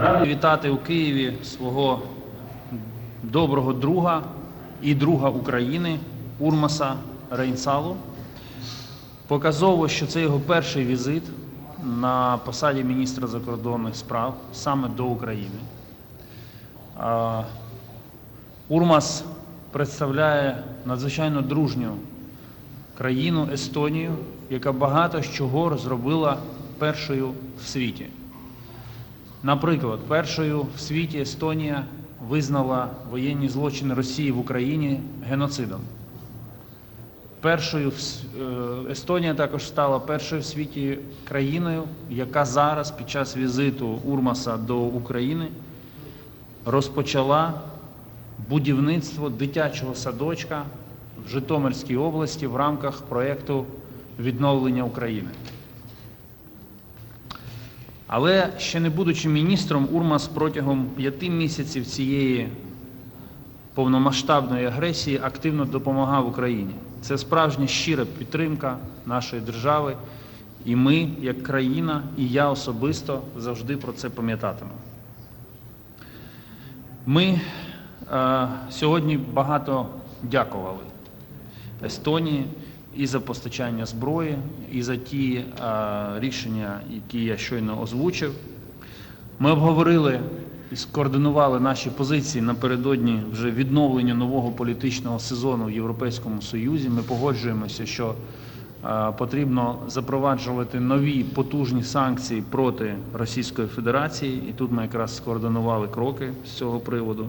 Радий вітати у Києві свого доброго друга і друга України Урмаса Рейнсалу. Показово, що це його перший візит на посаді міністра закордонних справ саме до України. Урмас представляє надзвичайно дружню країну Естонію, яка багато чого зробила першою в світі. Наприклад, першою в світі Естонія визнала воєнні злочини Росії в Україні геноцидом. Першою е, Естонія також стала першою в світі країною, яка зараз під час візиту Урмаса до України розпочала будівництво дитячого садочка в Житомирській області в рамках проєкту відновлення України. Але ще не будучи міністром, Урмас протягом п'яти місяців цієї повномасштабної агресії активно допомагав Україні. Це справжня щира підтримка нашої держави, і ми, як країна, і я особисто завжди про це пам'ятатимемо. Ми е, сьогодні багато дякували Естонії і за постачання зброї, і за ті е, рішення, які я щойно озвучив. Ми обговорили і скоординували наші позиції напередодні вже відновлення нового політичного сезону в Європейському Союзі. Ми погоджуємося, що е, потрібно запроваджувати нові потужні санкції проти Російської Федерації, і тут ми якраз скоординували кроки з цього приводу.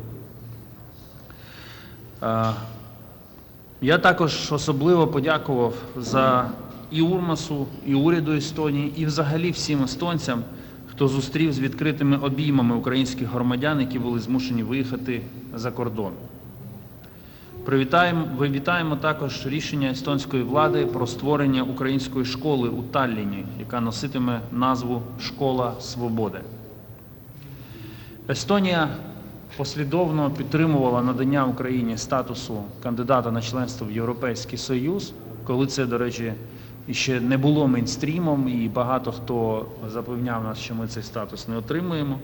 Я також особливо подякував за і Урмасу, і уряду Естонії, і взагалі всім естонцям, хто зустрів з відкритими обіймами українських громадян, які були змушені виїхати за кордон. Привітаємо, вивітаємо також рішення естонської влади про створення української школи у Талліні, яка носитиме назву Школа Свободи. Естонія послідовно підтримувала надання Україні статусу кандидата на членство в Європейський Союз, коли це, до речі, ще не було мейнстрімом, і багато хто запевняв нас, що ми цей статус не отримуємо.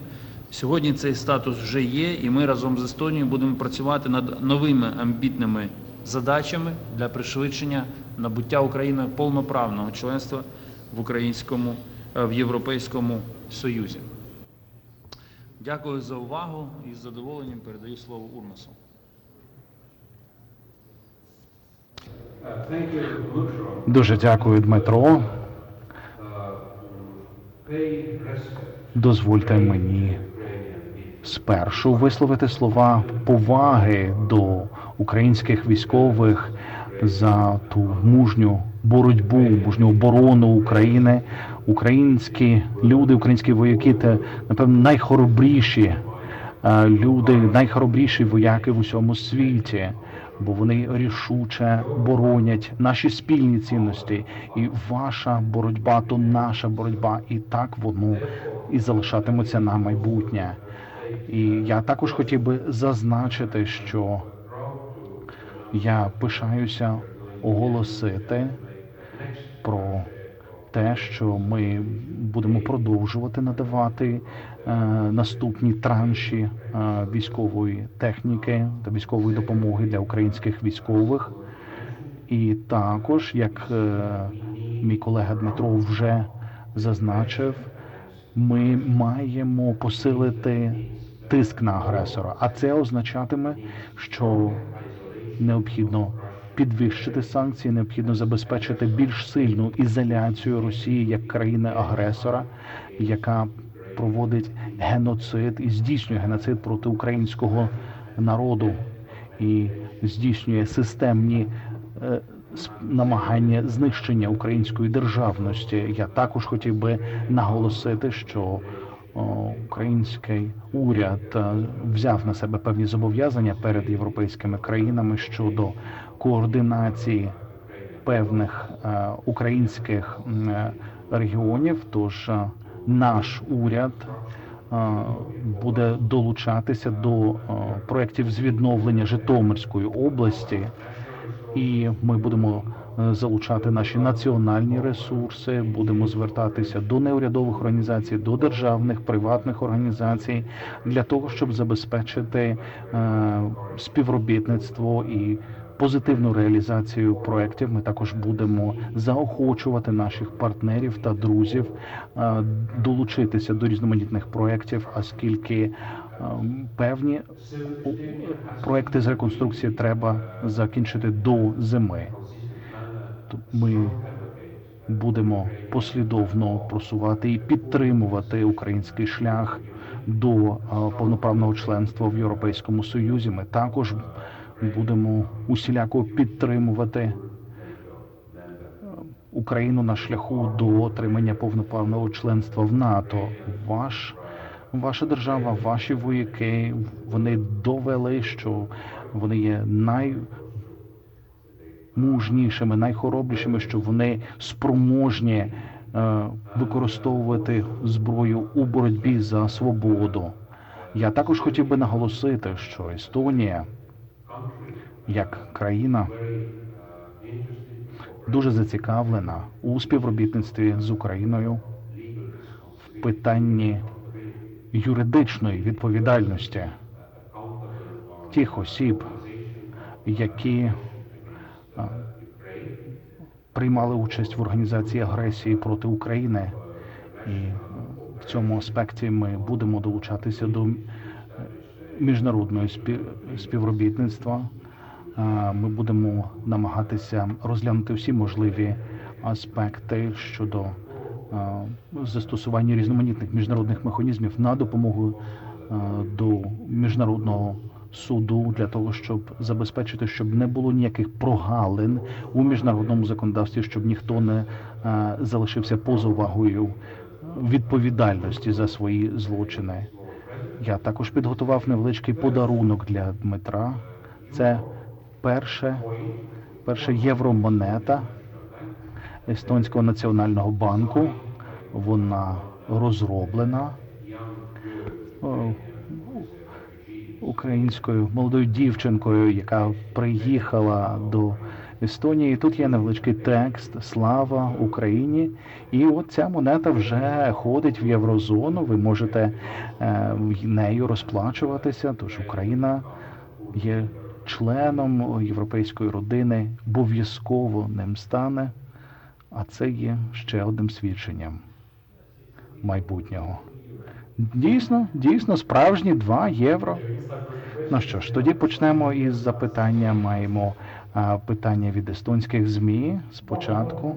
Сьогодні цей статус вже є, і ми разом з Естонією будемо працювати над новими амбітними задачами для пришвидшення набуття Україною повноправного членства в українському е, в Європейському Союзі. Дякую за увагу і з задоволенням передаю слово Урмасу. Дуже дякую, Дмитро. Дозвольте мені спершу висловити слова поваги до українських військових за ту мужню боротьбу, мужню оборону України. Українські люди, українські вояки, це напевно найхоробріші е, люди, найхоробріші вояки в усьому світі. Бо вони рішуче боронять наші спільні цінності, і ваша боротьба то наша боротьба, і так воно і залишатиметься на майбутнє. І я також хотів би зазначити, що я пишаюся оголосити про те, що ми будемо продовжувати надавати е, наступні транші е, військової техніки та військової допомоги для українських військових. І також, як е, мій колега Дмитро вже зазначив, ми маємо посилити тиск на агресора, а це означатиме, що необхідно підвищити санкції, необхідно забезпечити більш сильну ізоляцію Росії як країни-агресора, яка проводить геноцид і здійснює геноцид проти українського народу і здійснює системні е, намагання знищення української державності. Я також хотів би наголосити, що український уряд е, взяв на себе певні зобов'язання перед європейськими країнами щодо координації певних е, українських е, регіонів. Тож наш уряд буде долучатися до проєктів з відновлення Житомирської області, і ми будемо залучати наші національні ресурси, будемо звертатися до неурядових організацій, до державних приватних організацій для того, щоб забезпечити е, співробітництво і позитивну реалізацію проєктів. Ми також будемо заохочувати наших партнерів та друзів е, долучитися до різноманітних проєктів, оскільки е, певні проекти з реконструкції треба закінчити до зими. Ми будемо послідовно просувати і підтримувати український шлях до повноправного членства в Європейському Союзі. Ми також будемо усіляко підтримувати е, Україну на шляху до отримання повноправного членства в НАТО. Ваш Ваша держава, ваші вояки, вони довели, що вони є наймужнішими, найхоробрішими, що вони спроможні е, використовувати зброю у боротьбі за свободу. Я також хотів би наголосити, що Естонія, як країна, дуже зацікавлена у співробітництві з Україною в питанні юридичної відповідальності тих осіб, які приймали участь в організації агресії проти України. І е, в цьому аспекті ми будемо долучатися до е, міжнародного спів- співробітництва. Ми будемо намагатися розглянути всі можливі аспекти щодо застосування різноманітних міжнародних механізмів на допомогу до міжнародного суду для того, щоб забезпечити, щоб не було ніяких прогалин у міжнародному законодавстві, щоб ніхто не а, залишився поза увагою відповідальності за свої злочини. Я також підготував невеличкий подарунок для Дмитра. Це перше, перша євромонета Естонського національного банку. Вона розроблена українською молодою дівчинкою, яка приїхала до Естонії. Тут є невеличкий текст Слава Україні. І от ця монета вже ходить в єврозону. Ви можете е, нею розплачуватися. Тож Україна є членом європейської родини, обов'язково ним стане. А це є ще одним свідченням майбутнього. Дійсно, дійсно, справжні 2 євро. Ну що ж, тоді почнемо із запитання. Маємо а, питання від естонських ЗМІ спочатку.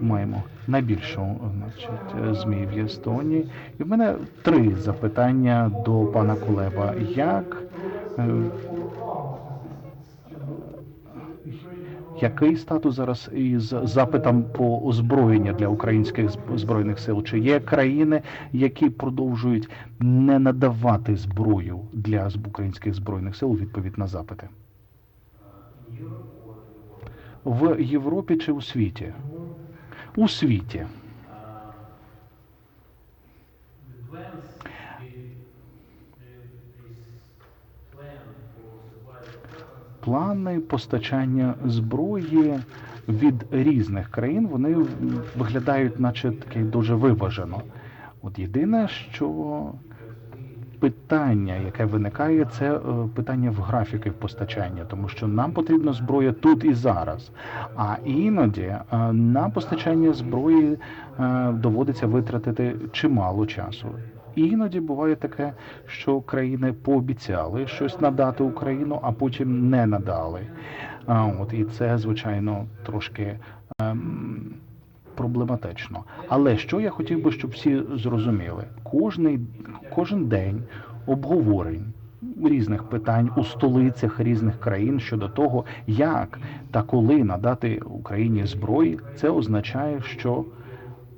Маємо найбільшу значить, ЗМІ в Естонії. І в мене три запитання до пана Кулеба. Як який статус зараз із запитом по озброєння для українських збройних сил? Чи є країни, які продовжують не надавати зброю для українських збройних сил у відповідь на запити? В Європі чи у світі? У світі. Плани постачання зброї від різних країн вони виглядають, наче таке дуже виважено. От єдине, що питання, яке виникає, це е, питання в графіки постачання, тому що нам потрібна зброя тут і зараз. А іноді е, на постачання зброї е, доводиться витратити чимало часу. Іноді буває таке, що країни пообіцяли щось надати Україну, а потім не надали. От і це звичайно трошки ем, проблематично. Але що я хотів би, щоб всі зрозуміли, кожний кожен день обговорень різних питань у столицях різних країн щодо того, як та коли надати Україні зброї, це означає, що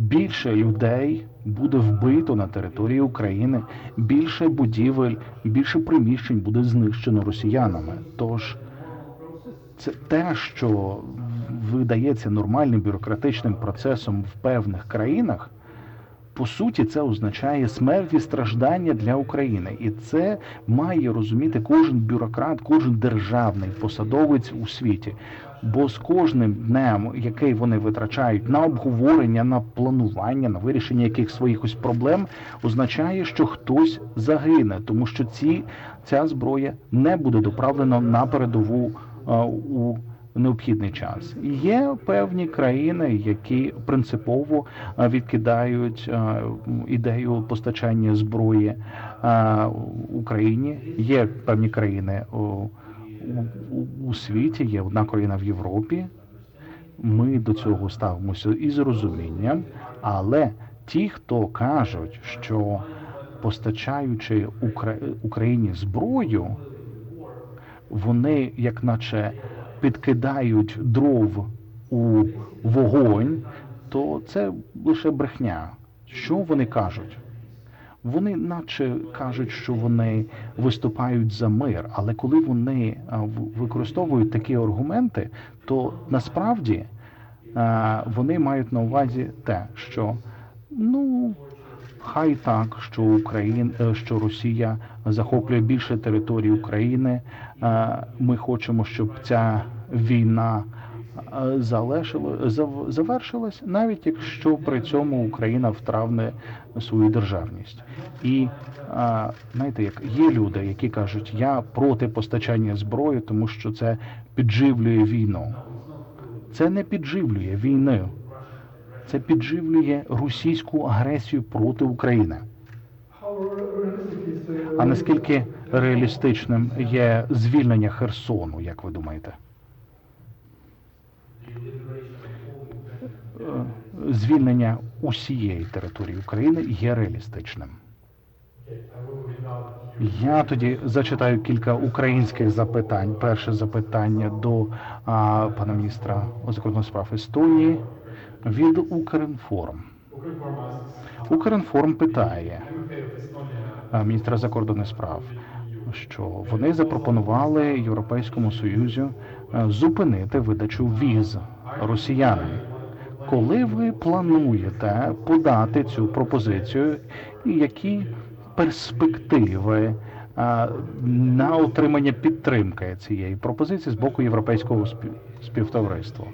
більше людей буде вбито на території України, більше будівель, більше приміщень буде знищено росіянами. Тож це те, що видається нормальним бюрократичним процесом в певних країнах, по суті, це означає смерть і страждання для України, і це має розуміти кожен бюрократ, кожен державний посадовець у світі. Бо з кожним днем, який вони витрачають на обговорення, на планування, на вирішення якихось своїх проблем, означає, що хтось загине, тому що ці ця зброя не буде доправлена на передову а, у необхідний час. Є певні країни, які принципово відкидають ідею постачання зброї Україні. Є певні країни у, світі, є одна країна в Європі. Ми до цього ставимося із розумінням, але ті, хто кажуть, що постачаючи Укра- Україні зброю, вони як наче підкидають дров у вогонь, то це лише брехня. Що вони кажуть? Вони наче кажуть, що вони виступають за мир, але коли вони використовують такі аргументи, то насправді вони мають на увазі те, що ну хай так, що Україн, е, що Росія захоплює більше території України. Е, Ми хочемо, щоб ця війна е, завершилась, навіть якщо при цьому Україна втравне свою державність. І знаєте, як є люди, які кажуть, я проти постачання зброї, тому що це підживлює війну. Це не підживлює війни. Це підживлює російську агресію проти України. А наскільки реалістичним є звільнення Херсону, як ви думаєте? Е, Звільнення усієї території України є реалістичним. Я тоді зачитаю кілька українських запитань. Перше запитання до а, пана міністра закордонних справ Естонії від Укрінформ. Укрінформ питає міністра закордонних справ, що вони запропонували Європейському Союзу зупинити видачу віз росіянам. Коли ви плануєте подати цю пропозицію, і які перспективи на отримання підтримки цієї пропозиції з боку європейського спів- співтовариства?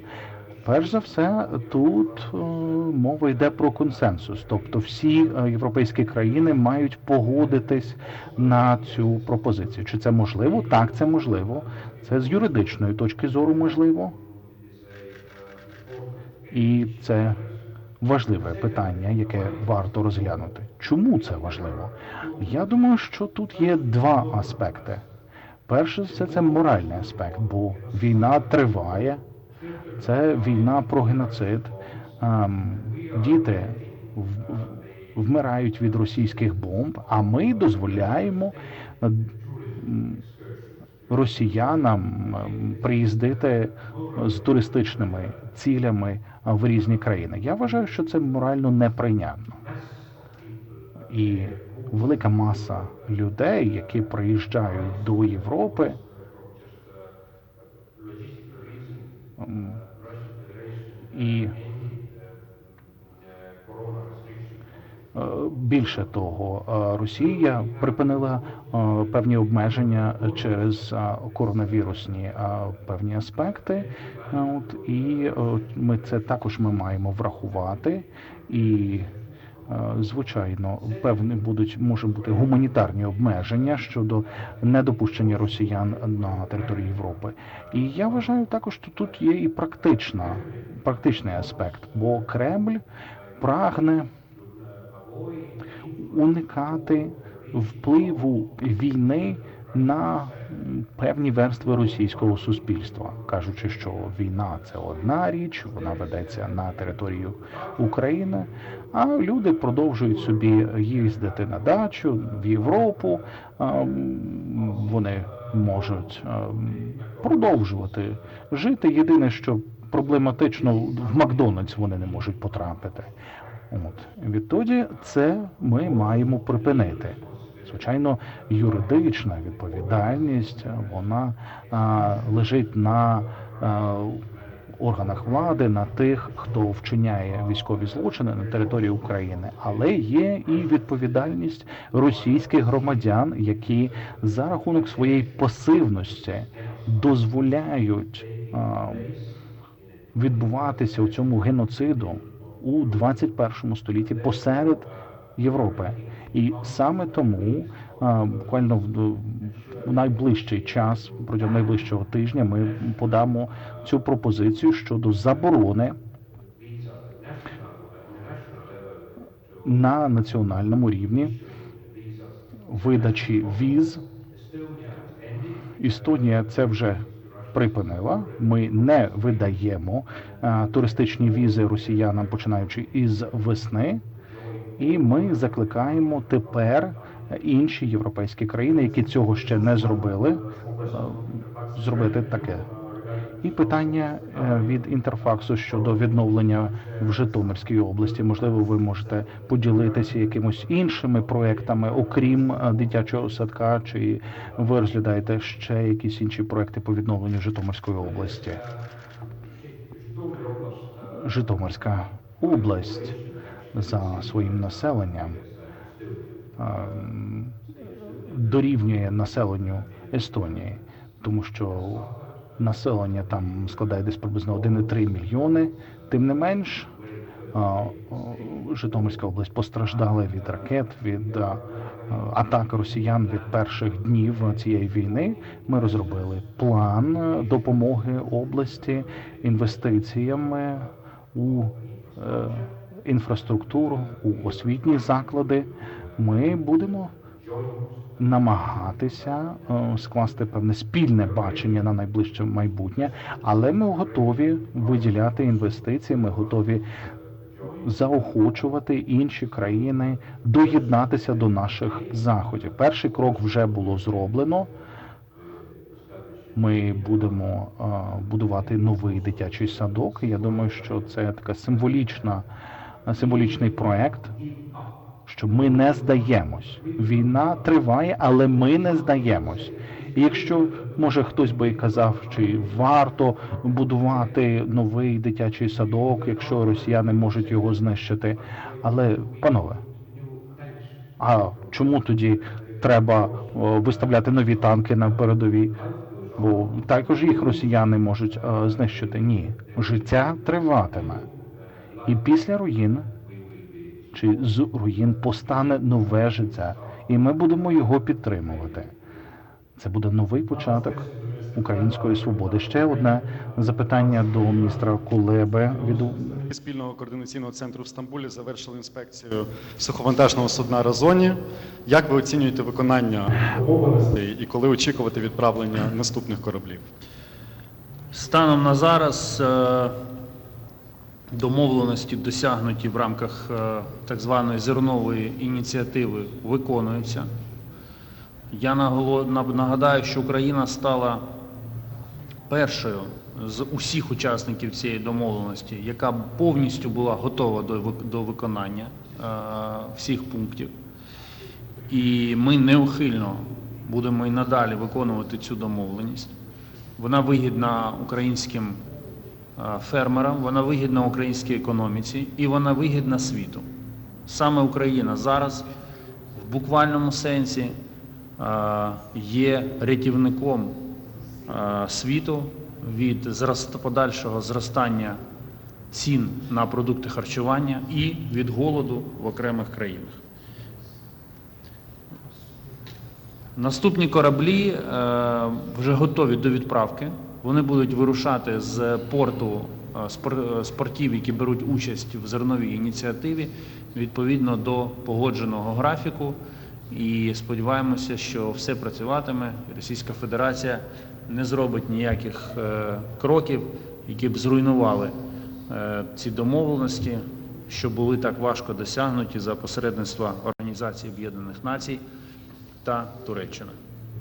Перш за все, тут е, мова йде про консенсус, тобто всі е, європейські країни мають погодитись на цю пропозицію. Чи це можливо? Так, це можливо. Це з юридичної точки зору можливо. І це важливе питання, яке варто розглянути. Чому це важливо? Я думаю, що тут є два аспекти. Перше, все це моральний аспект, бо війна триває. Це війна про геноцид. Ем, Діти вмирають від російських бомб, а ми дозволяємо е, росіянам ем, приїздити з туристичними цілями в різні країни. Я вважаю, що це морально неприйнятно. І велика маса людей, які приїжджають до Європи, і Е, Більше того, е, Росія припинила е, певні обмеження через коронавірусні певні аспекти. От і ми це також ми маємо врахувати і. Звичайно, певні будуть може бути гуманітарні обмеження щодо недопущення росіян на території Європи. І я вважаю також, що тут є і практична, практичний аспект, бо Кремль прагне уникати впливу війни на певні верстви російського суспільства, кажучи, що війна це одна річ, вона ведеться на територію України, а люди продовжують собі їздити на дачу в Європу. Вони можуть продовжувати жити. Єдине, що проблематично в Макдональдс вони не можуть потрапити. От відтоді це ми маємо припинити. Звичайно, юридична відповідальність вона а, лежить на а, органах влади на тих, хто вчиняє військові злочини на території України, але є і відповідальність російських громадян, які за рахунок своєї пасивності дозволяють а, відбуватися у цьому геноциду у 21 столітті посеред Європи. І саме тому буквально в, найближчий час, протягом найближчого тижня, ми подамо цю пропозицію щодо заборони на національному рівні видачі віз. Естонія це вже припинила. Ми не видаємо а, туристичні візи росіянам, починаючи із весни. І ми закликаємо тепер інші європейські країни, які цього ще не зробили, е, зробити таке. І питання е, від інтерфаксу щодо відновлення в Житомирській області. Можливо, ви можете поділитися якимось іншими проектами, окрім е, дитячого садка, чи ви розглядаєте ще якісь інші проекти по відновленню Житомирської області? Житомирська область за своїм населенням ем, дорівнює населенню Естонії, тому що населення там складає десь приблизно 1,3 мільйони. Тим не менш, Житомирська область постраждала від ракет, від атак росіян від перших днів цієї війни. Ми розробили план допомоги області інвестиціями у е, інфраструктуру, у освітні заклади. Ми будемо намагатися е, скласти певне спільне бачення на найближче майбутнє, але ми готові виділяти інвестиції. Ми готові заохочувати інші країни доєднатися до наших заходів. Перший крок вже було зроблено. Ми будемо е, будувати новий дитячий садок. Я думаю, що це така символічна, символічний проект, що ми не здаємось. Війна триває, але ми не здаємось. І якщо може хтось би казав, чи варто будувати новий дитячий садок, якщо росіяни можуть його знищити. Але, панове, а чому тоді треба виставляти нові танки на передовій? Бо також їх росіяни можуть е, знищити. Ні, життя триватиме. І після руїн чи з руїн постане нове життя, і ми будемо його підтримувати. Це буде новий початок української свободи. Ще одне запитання до міністра Кулеби від спільного координаційного центру в Стамбулі завершили інспекцію суховантажного судна Разоні. Як ви оцінюєте виконання обов'язків і коли очікувати відправлення наступних кораблів? Станом на зараз е, домовленості, досягнуті в рамках е, так званої зернової ініціативи, виконуються. Я нагадаю, що Україна стала першою з усіх учасників цієї домовленості, яка повністю була готова до, виконання е, всіх пунктів. І ми неухильно будемо і надалі виконувати цю домовленість. Вона вигідна українським фермерам, вона вигідна українській економіці і вона вигідна світу. Саме Україна зараз в буквальному сенсі е, є рятівником е, світу від подальшого зростання цін на продукти харчування і від голоду в окремих країнах. Наступні кораблі е, вже готові до відправки. Вони будуть вирушати з порту е, е, з портів, які беруть участь в зерновій ініціативі, відповідно до погодженого графіку. І сподіваємося, що все працюватиме. Російська Федерація не зробить ніяких е, кроків, які б зруйнували ці домовленості, що були так важко досягнуті за посередництва Організації Об'єднаних Націй та Туреччина.